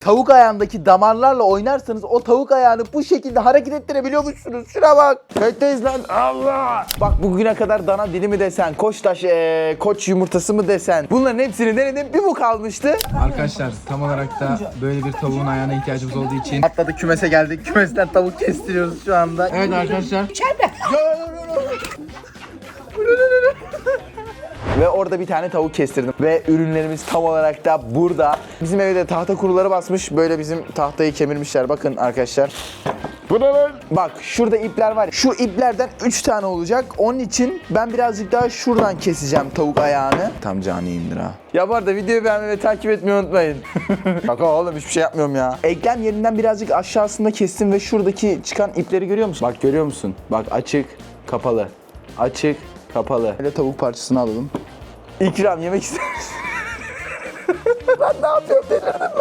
Tavuk ayağındaki damarlarla oynarsanız o tavuk ayağını bu şekilde hareket ettirebiliyormuşsunuz. Şuna bak. Kayıttayız lan. Allah. Bak bugüne kadar dana dili mi desen, koçtaş, ee, koç yumurtası mı desen. Bunların hepsini denedim. Bir bu kalmıştı. Arkadaşlar tam olarak da böyle bir tavuğun ayağına ihtiyacımız olduğu için. Atladık kümese geldik. Kümesten tavuk kestiriyoruz şu anda. Evet arkadaşlar. Ve orada bir tane tavuk kestirdim. Ve ürünlerimiz tam olarak da burada. Bizim evde tahta kuruları basmış. Böyle bizim tahtayı kemirmişler. Bakın arkadaşlar. Bu ne lan? Bak şurada ipler var. Şu iplerden 3 tane olacak. Onun için ben birazcık daha şuradan keseceğim tavuk ayağını. Tam caniyimdir ha. Ya bu arada videoyu beğenmeyi ve takip etmeyi unutmayın. Bak oğlum hiçbir şey yapmıyorum ya. Eklem yerinden birazcık aşağısında kestim ve şuradaki çıkan ipleri görüyor musun? Bak görüyor musun? Bak açık, kapalı. Açık, kapalı. Böyle tavuk parçasını alalım. İkram yemek ister misin? ben ne yapıyorum delirdim.